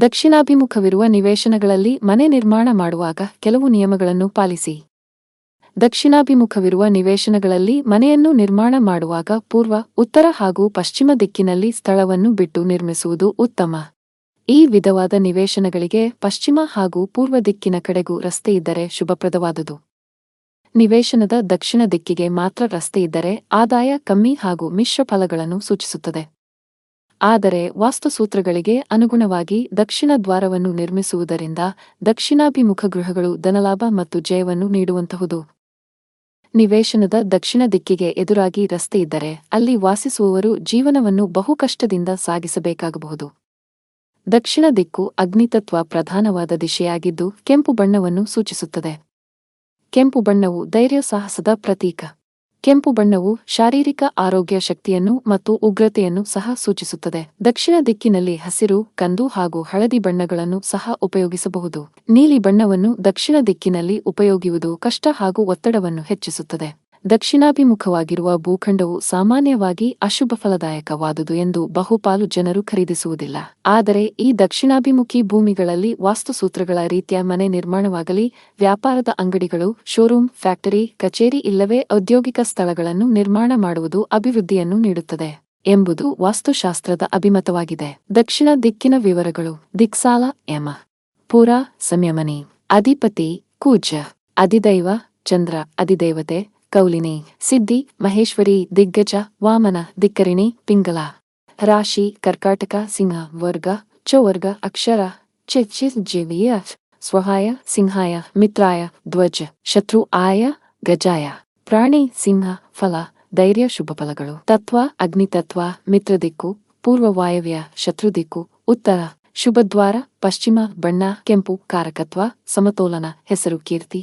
ದಕ್ಷಿಣಾಭಿಮುಖವಿರುವ ನಿವೇಶನಗಳಲ್ಲಿ ಮನೆ ನಿರ್ಮಾಣ ಮಾಡುವಾಗ ಕೆಲವು ನಿಯಮಗಳನ್ನು ಪಾಲಿಸಿ. ದಕ್ಷಿಣಾಭಿಮುಖವಿರುವ ನಿವೇಶನಗಳಲ್ಲಿ ಮನೆಯನ್ನು ನಿರ್ಮಾಣ ಮಾಡುವಾಗ ಪೂರ್ವ, ಉತ್ತರ ಹಾಗೂ ಪಶ್ಚಿಮ ದಿಕ್ಕಿನಲ್ಲಿ ಸ್ಥಳವನ್ನು ಬಿಟ್ಟು ನಿರ್ಮಿಸುವುದು ಉತ್ತಮ. ಈ ವಿಧವಾದ ನಿವೇಶನಗಳಿಗೆ ಪಶ್ಚಿಮ ಹಾಗೂ ಪೂರ್ವ ದಿಕ್ಕಿನ ಕಡೆಗೂ ರಸ್ತೆ ಇದ್ದರೆ ಶುಭಪ್ರದವಾದುದು. ನಿವೇಶನದ ದಕ್ಷಿಣ ದಿಕ್ಕಿಗೆ ಮಾತ್ರ ರಸ್ತೆ ಇದ್ದರೆ ಆದಾಯ ಕಮ್ಮಿ ಹಾಗೂ ಮಿಶ್ರ ಫಲಗಳನ್ನು ಸೂಚಿಸುತ್ತದೆ. ಆದರೆ ವಾಸ್ತುಸೂತ್ರಗಳಿಗೆ ಅನುಗುಣವಾಗಿ ದಕ್ಷಿಣ ದ್ವಾರವನ್ನು ನಿರ್ಮಿಸುವುದರಿಂದ ದಕ್ಷಿಣಾಭಿಮುಖ ಗೃಹಗಳು ಧನಲಾಭ ಮತ್ತು ಜಯವನ್ನು ನೀಡುವಂತಹುದು. ನಿವೇಶನದ ದಕ್ಷಿಣ ದಿಕ್ಕಿಗೆ ಎದುರಾಗಿ ರಸ್ತೆ ಇದ್ದರೆ ಅಲ್ಲಿ ವಾಸಿಸುವವರು ಜೀವನವನ್ನು ಬಹುಕಷ್ಟದಿಂದ ಸಾಗಿಸಬೇಕಾಗಬಹುದು. ದಕ್ಷಿಣ ದಿಕ್ಕು ಅಗ್ನಿತತ್ವ ಪ್ರಧಾನವಾದ ದಿಶೆಯಾಗಿದ್ದು ಕೆಂಪು ಬಣ್ಣವನ್ನು ಸೂಚಿಸುತ್ತದೆ. ಕೆಂಪು ಬಣ್ಣವು ಧೈರ್ಯ ಸಾಹಸದ ಪ್ರತೀಕ. ಕೆಂಪು ಬಣ್ಣವು ಶಾರೀರಿಕ ಆರೋಗ್ಯ ಶಕ್ತಿಯನ್ನು ಮತ್ತು ಉಗ್ರತೆಯನ್ನು ಸಹ ಸೂಚಿಸುತ್ತದೆ. ದಕ್ಷಿಣ ದಿಕ್ಕಿನಲ್ಲಿ ಹಸಿರು, ಕಂದು ಹಾಗೂ ಹಳದಿ ಬಣ್ಣಗಳನ್ನು ಸಹ ಉಪಯೋಗಿಸಬಹುದು. ನೀಲಿ ಬಣ್ಣವನ್ನು ದಕ್ಷಿಣ ದಿಕ್ಕಿನಲ್ಲಿ ಉಪಯೋಗಿಸುವುದು ಕಷ್ಟ ಹಾಗೂ ಒತ್ತಡವನ್ನು ಹೆಚ್ಚಿಸುತ್ತದೆ. ದಕ್ಷಿಣಾಭಿಮುಖವಾಗಿರುವ ಭೂಖಂಡವು ಸಾಮಾನ್ಯವಾಗಿ ಅಶುಭ ಫಲದಾಯಕವಾದುದು ಎಂದು ಬಹುಪಾಲು ಜನರು ಖರೀದಿಸುವುದಿಲ್ಲ. ಆದರೆ ಈ ದಕ್ಷಿಣಾಭಿಮುಖಿ ಭೂಮಿಗಳಲ್ಲಿ ವಾಸ್ತುಸೂತ್ರಗಳ ರೀತಿಯ ಮನೆ ನಿರ್ಮಾಣವಾಗಲಿ, ವ್ಯಾಪಾರದ ಅಂಗಡಿಗಳು, ಶೋರೂಮ್, ಫ್ಯಾಕ್ಟರಿ, ಕಚೇರಿ ಇಲ್ಲವೇ ಔದ್ಯೋಗಿಕ ಸ್ಥಳಗಳನ್ನು ನಿರ್ಮಾಣ ಮಾಡುವುದು ಅಭಿವೃದ್ಧಿಯನ್ನು ನೀಡುತ್ತದೆ ಎಂಬುದು ವಾಸ್ತುಶಾಸ್ತ್ರದ ಅಭಿಮತವಾಗಿದೆ. ದಕ್ಷಿಣ ದಿಕ್ಕಿನ ವಿವರಗಳು. ದಿಕ್ಸಾಲ ಯಮ ಪೂರ, ಸಂಯಮನಿ. ಅಧಿಪತಿ, ಕೂಜ. ಅಧಿದೈವ, ಚಂದ್ರ. ಅಧಿದೇವತೆ. ಕೌಲಿನಿ, ಸಿದ್ಧಿ, ಮಹೇಶ್ವರಿ, ದಿಗ್ಗಜ, ವಾಮನ, ದಿಕ್ಕರಿಣಿ, ಪಿಂಗಲ, ರಾಶಿ, ಕರ್ಕಾಟಕ, ಸಿಂಹ, ವರ್ಗ, ಚೌವರ್ಗ, ಅಕ್ಷರ ಚೆಚ್ಚಿ ಜೀವಿಯ ಸ್ವಹಾಯ, ಸಿಂಹಾಯ, ಮಿತ್ರಾಯ, ಧ್ವಜ, ಶತ್ರು, ಆಯ, ಗಜಾಯ, ಪ್ರಾಣಿ, ಸಿಂಹ, ಫಲ, ಧೈರ್ಯ, ಶುಭ ಫಲಗಳು, ತತ್ವ, ಅಗ್ನಿತತ್ವ, ಮಿತ್ರದಿಕ್ಕು ಪೂರ್ವ ವಾಯವ್ಯ ಶತ್ರುದಿಕ್ಕು, ಉತ್ತರ, ಶುಭದ್ವಾರ, ಪಶ್ಚಿಮ, ಬಣ್ಣ, ಕೆಂಪು, ಕಾರಕತ್ವ, ಸಮತೋಲನ, ಹೆಸರು, ಕೀರ್ತಿ